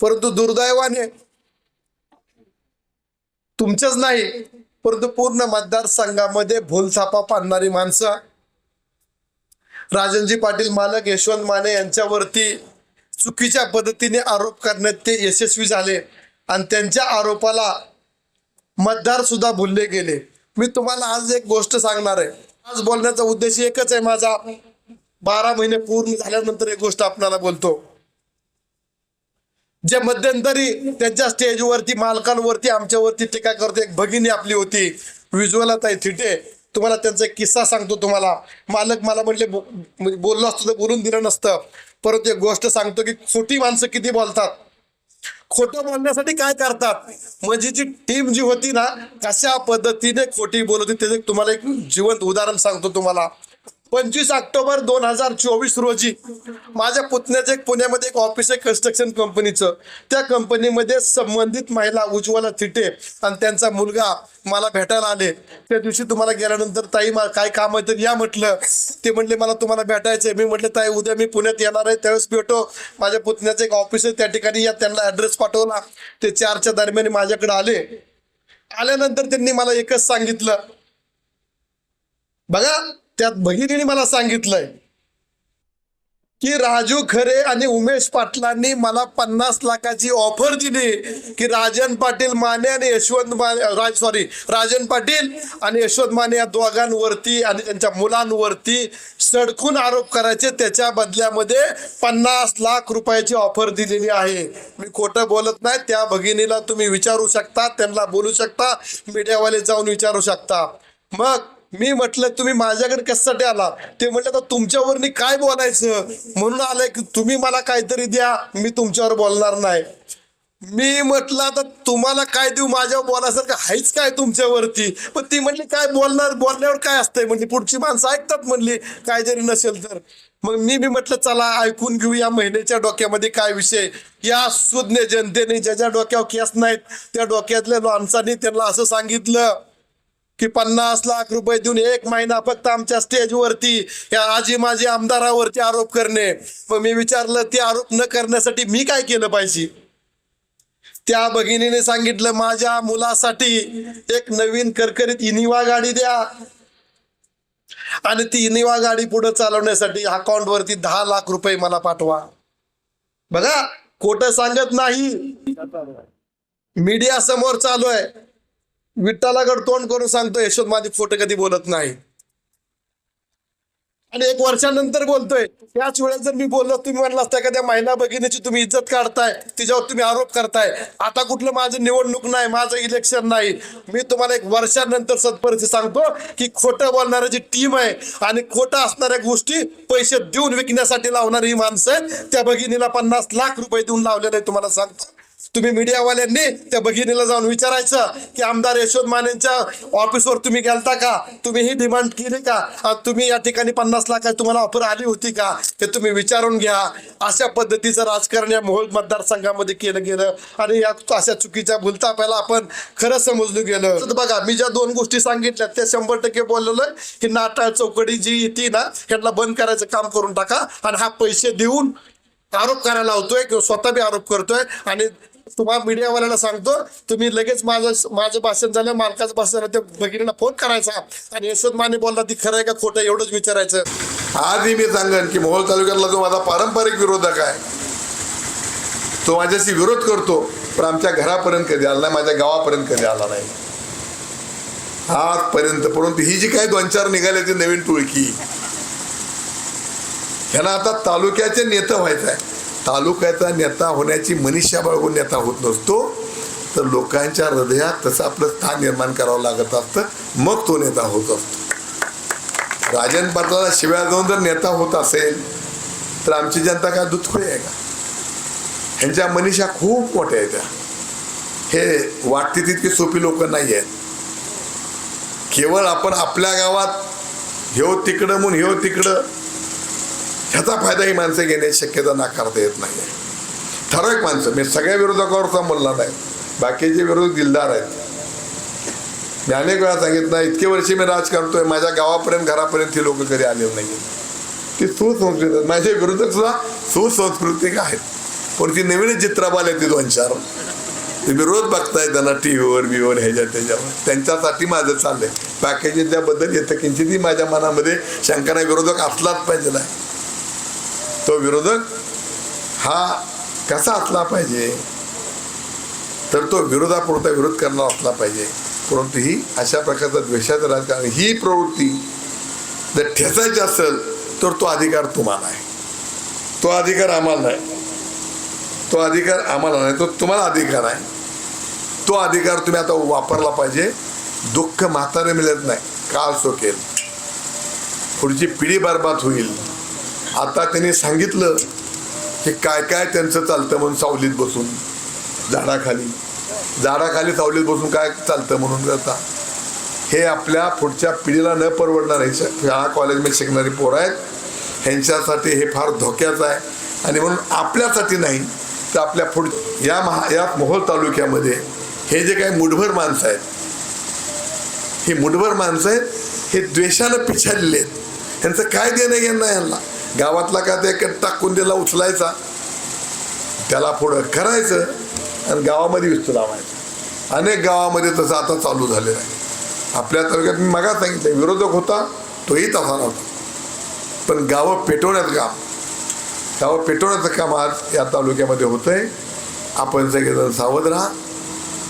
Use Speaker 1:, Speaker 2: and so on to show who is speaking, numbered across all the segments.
Speaker 1: परंतु दुर्दैवाने तुमच्याच नाही परंतु पूर्ण मतदारसंघामध्ये भूलथापा पाडणारी माणसं. राजनजी पाटील मालक यशवंत माने यांच्यावरती चुकीच्या पद्धतीने आरोप करण्यात ते यशस्वी झाले आणि त्यांच्या आरोपाला मतदार सुद्धा भुलले गेले. मी तुम्हाला आज एक गोष्ट सांगणार आहे. आज बोलण्याचा उद्देश एकच आहे माझा. बारा महिने पूर्ण झाल्यानंतर एक गोष्ट आपल्याला बोलतो. जे मध्यंतरी त्यांच्या स्टेजवरती मालकांवरती आमच्यावरती टीका करते एक भगिनी आपली होती विज्युअलाताई थिटे. तुम्हाला त्यांचा एक किस्सा सांगतो तुम्हाला. मालक मला म्हटले म्हणजे बोललो असतो तर बोलून दिलं नसतं. परंतु एक गोष्ट सांगतो की खोटी माणसं किती बोलतात. खोटं बोलण्यासाठी काय करतात? म्हणजे जी टीम जी होती ना कशा पद्धतीने खोटी बोलत होती त्याचे तुम्हाला एक जिवंत उदाहरण सांगतो तुम्हाला. पंचवीस ऑक्टोबर दोन हजार चोवीस रोजी माझ्या पुतण्याचं एक पुण्यामध्ये एक ऑफिस आहे कन्स्ट्रक्शन कंपनीचं त्या कंपनीमध्ये संबंधित महिला उज्ज्वला थिटे आणि त्यांचा मुलगा मला भेटायला आले. त्या दिवशी तुम्हाला गेल्यानंतर ताई मला काय काम आहे तर या म्हटलं. ते म्हटले मला तुम्हाला भेटायचंय. मी म्हटलं ताई उद्या मी पुण्यात येणार आहे त्यावेळेस भेटो. माझ्या पुतण्याचं एक ऑफिस आहे त्या ठिकाणी या त्यांना ऍड्रेस पाठवला. ते चारच्या दरम्यान माझ्याकडे आले. आल्यानंतर त्यांनी मला एकच सांगितलं. बघा त्यात भगिनीने मला सांगितलंय की राजू खरे आणि उमेश पाटलांनी मला पन्नास लाखाची ऑफर दिली की राजन पाटील माने आणि यशवंत माने राज सॉरी राजन पाटील आणि यशवंत माने या दोघांवरती आणि त्यांच्या मुलांवरती सडकून आरोप करायचे. त्याच्या बदल्यामध्ये पन्नास लाख रुपयाची ऑफर दिलेली आहे. मी खोटं बोलत नाही. त्या भगिनीला तुम्ही विचारू शकता. त्यांना बोलू शकता. मीडियावाले जाऊन विचारू शकता. मग मी म्हटलं तुम्ही माझ्याकडे कशासाठी आला ते म्हटलं तर तुमच्यावरनी काय बोलायचं? म्हणून आलंय की तुम्ही मला काहीतरी द्या मी तुमच्यावर बोलणार नाही. मी म्हटलं आता तुम्हाला काय देऊ? माझ्यावर बोलायसारखं हायच काय तुमच्यावरती? पण ती म्हणली काय बोलणार? बोलण्यावर काय असतंय? म्हणजे पुढची माणसं ऐकतात म्हणली काय जरी नसेल तर. मग मी मी म्हटलं चला ऐकून घेऊ या महिन्याच्या डोक्यामध्ये काय विषय या सुज्ञ जनतेने ज्या ज्या डोक्यावर केस नाहीत त्या डोक्यातल्या माणसांनी त्यांना असं सांगितलं. की पन्नास लाख रुपये देऊन एक महिना फक्त आमच्या स्टेजवरती या आजी माझी आमदारावरती आरोप करणे. मग मी विचारलं ते आरोप न करण्यासाठी मी काय केलं पाहिजे? त्या भगिनीने सांगितलं माझ्या मुलासाठी एक नवीन करकरीत इनिवा गाडी द्या. आणि ती इनिवा गाडी पुढे चालवण्यासाठी अकाउंट वरती दहा लाख रुपये मला पाठवा. बघा खोट सांगत नाही. मीडिया समोर चालू आहे. विठ्ठलाकडे तोंड करून सांगतो यशोद माझी फोटो कधी बोलत नाही. आणि एक वर्षानंतर बोलतोय त्याच वेळेस जर मी बोललो तुम्ही म्हणला असता एखाद्या महिला भगिनीची तुम्ही इज्जत काढताय तिच्यावर तुम्ही आरोप करताय. आता कुठलं माझं निवडणूक नाही माझं इलेक्शन नाही. मी तुम्हाला एक वर्षानंतर सत्परिस्थिती सांगतो की खोटं बोलणारी जी टीम आहे आणि खोटं असणाऱ्या गोष्टी पैसे देऊन विकण्यासाठी लावणारी ही माणसं आहेत. त्या भगिनीला पन्नास लाख रुपये देऊन लावलेले तुम्हाला सांगतो. तुम्ही मीडियावाल्यांनी त्या भगिनीला जाऊन विचारायचं की आमदार यशवंत मानेंच्या ऑफिसवर तुम्ही गेलता का? तुम्ही ही डिमांड केली का? तुम्ही या ठिकाणी पन्नास लाख तुम्हाला ऑफर आली होती का? ते तुम्ही विचारून घ्या. अशा पद्धतीचं राजकारण या मोहोळ मतदारसंघामध्ये केलं गेलं आणि या अशा चुकीच्या भूलतापाला आपण खरं समजलं गेलं. तर बघा मी ज्या दोन गोष्टी सांगितल्या त्या शंभर टक्के बोललेलो की नाटाळ चौकडी जी येते ना ह्यांना बंद करायचं काम करून टाका आणि हा पैसे देऊन आरोप करायला लावतोय किंवा स्वतः बी आरोप करतोय आणि तुम्हाला मीडियावाल्याला सांगतो तुम्ही लगेच माझं माझं भाषण झालं मालकाचं भाषण झालं त्या भगिनीला फोन करायचा. आणि यशवंत माने बोलला ती खरं आहे का खोटं एवढंच विचारायचं.
Speaker 2: आजही मी सांगेन की मोहोळ तालुक्यातला जो माझा पारंपरिक विरोधक आहे तो माझ्याशी विरोध करतो पण आमच्या घरापर्यंत कधी आला नाही माझ्या गावापर्यंत कधी आला नाही. आजपर्यंत परंतु ही जी काही दोन चार निघाली ती नवीन टोळकी ह्यांना आता तालुक्याचे नेता व्हायचं आहे. तालुक्याचा नेता होण्याची मनीषा बाळगून नेता होत नसतो तर लोकांच्या हृदयात तसं आपलं स्थान निर्माण करावं लागत असतं मग तो नेता होत असतो. राजन पाटलाला शिव्या जाऊन जर नेता होत असेल तर आमची जनता काय दुधखोळी आहे का? ह्यांच्या मनीषा खूप मोठ्या आहेत त्या. हे वाटते तितकी सोपी लोक नाही आहेत. केवळ आपण आपल्या गावात ह्यो तिकडं म्हणून ह्यो तिकडं ह्याचा फायदा ही माणसं घेण्याची शक्यता नाकारता येत नाही. ठराविक माणसं मी सगळ्या विरोधकावर बोलला नाही. बाकीचे विरोधक दिलदार आहेत. मी अनेक वेळा सांगितलं इतके वर्षी मी राज करतोय माझ्या गावापर्यंत घरापर्यंत ती लोक कधी आलेली नाही ती सुसंस्कृत आहेत. माझे विरोधक सुद्धा सुसंस्कृतिक आहेत. पण ती नवीनच चित्रपाल येते दोन चार. तुम्ही रोज बघताय त्यांना टी व्हीवर बीवर ह्याच्या त्याच्यावर. त्यांच्यासाठी माझं चाललंय. बाकीच्या त्याबद्दल येतं किंचितही माझ्या मनामध्ये शंकरा विरोधक असलाच पाहिजे नाही. तो विरोधक हा कसा असला पाहिजे तर तो विरोधापुरता विरोध करणारा असला पाहिजे. परंतु ही अशा प्रकारचा द्वेषाचं राजकारण ही प्रवृत्ती जर ठेचायची असेल तर तो अधिकार तुम्हाला आहे. तो अधिकार आम्हाला नाही. तो अधिकार आम्हाला नाही तो तुम्हाला अधिकार आहे. तो अधिकार तुम्ही आता वापरला पाहिजे. दुःख म्हातारे मिळत नाही. काळ सोकेल पुढची पिढी बरबाद होईल. आता त्यांनी सांगितलं की काय काय त्यांचं चालतं म्हणून सावलीत बसून झाडाखाली. झाडाखाली सावलीत बसून काय चालतं म्हणून करता हे आपल्या पुढच्या पिढीला न परवडणार आहे. शाळा कॉलेजमध्ये शिकणारी पोरं आहेत. ह्यांच्यासाठी हे फार धोक्याचं आहे. आणि म्हणून आपल्यासाठी नाही तर आपल्या पुढ या महा या मोहोळ तालुक्यामध्ये हे जे काही मुठभर माणसं आहेत ही मुठभर माणसं आहेत हे द्वेषानं पिछाडलेले आहेत. ह्यांचं काय देणं घेणं नाही यांना? गावातला का ते टाकून दिला उचलायचा? त्याला पुढं करायचं आणि गावामध्ये विस्तू लावायचं. अनेक गावामध्ये तसं आता चालू झालेलं आहे. आपल्या तालुक्यात मी मगा सांगितलं विरोधक होता तोही तसा नव्हता. पण गावं पेटवण्याचं काम गावं पेटवण्याचं काम आज या तालुक्यामध्ये होतं आहे आपण सगळेजण सावध राहा.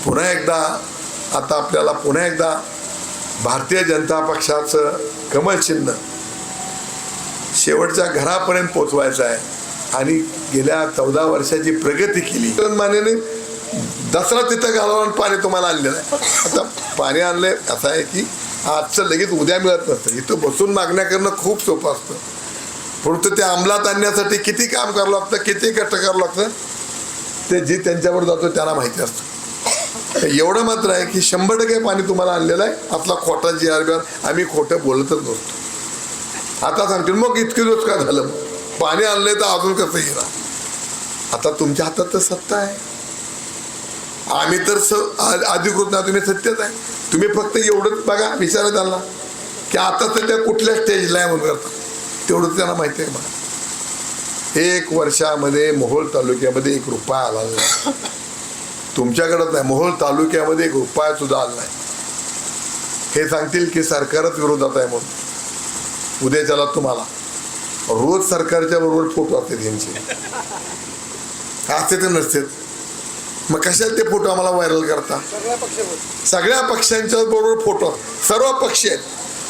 Speaker 2: पुन्हा एकदा आता आपल्याला पुन्हा एकदा भारतीय जनता पक्षाचं कमल चिन्ह शेवटच्या घरापर्यंत पोचवायचं आहे. आणि गेल्या चौदा वर्षाची प्रगती केली. मानेने दसरा तिथं घालवून पाणी तुम्हाला आणलेलं आहे. आता पाणी आणलंय असं आहे की आजचं लगेच उद्या मिळत नसतं. इथं बसून मागण्या करणं खूप सोपं असतं. परंतु ते अंमलात आणण्यासाठी किती काम करावं लागतं किती कष्ट करावं लागतं ते जे त्यांच्यावर जातो त्यांना माहिती असतं. एवढं मात्र आहे की शंभर टक्के पाणी तुम्हाला आणलेलं आहे. आपला खोटा जी आर आम्ही खोटं बोलतच नसतो. आता सांगतील मग इतके दिवस का झालं? पाणी आणलंय तर अजून कसं येणार? आता तुमच्या हातात तर सत्ता आहे. आम्ही तर स आ- अधिकृत ना तुम्ही सत्यच आहे. तुम्ही फक्त एवढंच बघा विचारा त्यांना की आता सध्या कुठल्या स्टेजला आहे म्हणून करता तेवढंच त्यांना माहिती आहे मला. एक वर्षामध्ये मोहोळ तालुक्यामध्ये एक रुपया आला नाही. तुमच्याकडं नाही मोहोळ तालुक्यामध्ये एक रुपया सुद्धा आला नाही. हे सांगतील की सरकारच विरोधात आहे म्हणून. उद्याच्याला तुम्हाला. रोज सरकारच्या बरोबर फोटो असतात यांचे असते ते नसते. मग कशात ते फोटो आम्हाला व्हायरल करता? सगळ्या पक्षांच्या बरोबर फोटो. सर्व पक्ष आहेत.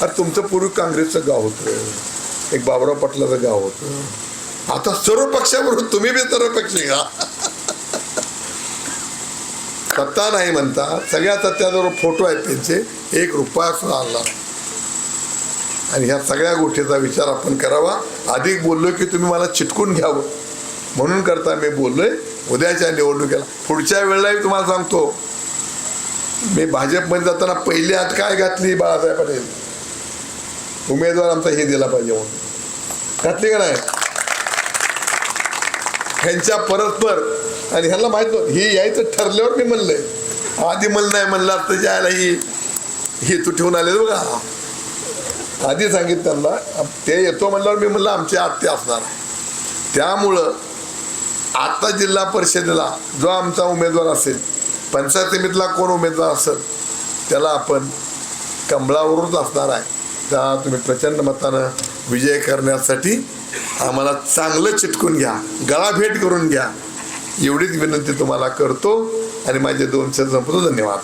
Speaker 2: अरे तुमचं पूर्वी काँग्रेसचं गाव होतं. एक बाबराव पाटलाचं गाव होतं. आता सर्व पक्षाबरोबर तुम्ही बी सर्व पक्ष घ्या सत्ता नाही म्हणता. सगळ्या सत्याबरोबर फोटो आहेत त्यांचे. एक रुपया सुद्धा आणला नाही. आणि ह्या सगळ्या गोष्टीचा विचार आपण करावा. अधिक बोललो की तुम्ही मला चिटकून घ्यावं. म्हणून करता मी बोललोय. उद्याच्या निवडणुकीला. पुढच्या वेळेलाही तुम्हाला सांगतो. मी भाजपमध्ये जाताना पहिली आत काय घातली बाळासाहेब पटेल? उमेदवार आमचा हे दिला पाहिजे म्हणून. घातली का नाही? ह्यांच्या परस्पर आणि ह्यांना माहीत नव्हतं. ही यायचं ठरल्यावर मी म्हणलंय. आधी म्हणलं नाही म्हणलं असतं जायला ही हे तू ठेवून आले बघा. आधी सांगितलं त्यांना ते येतो म्हणल्यावर मी म्हणलं आमचे आत्ते असणार. त्यामुळं आत्ता जिल्हा परिषदेला जो आमचा उमेदवार असेल पंचायत समितीला कोण उमेदवार असेल त्याला आपण कमळावरूनच असणार आहे. त्या तुम्ही प्रचंड मतानं विजय करण्यासाठी आम्हाला चांगलं चिटकून घ्या गळाभेट करून घ्या. एवढीच विनंती तुम्हाला करतो आणि माझे दोन शब्द संपतो धन्यवाद.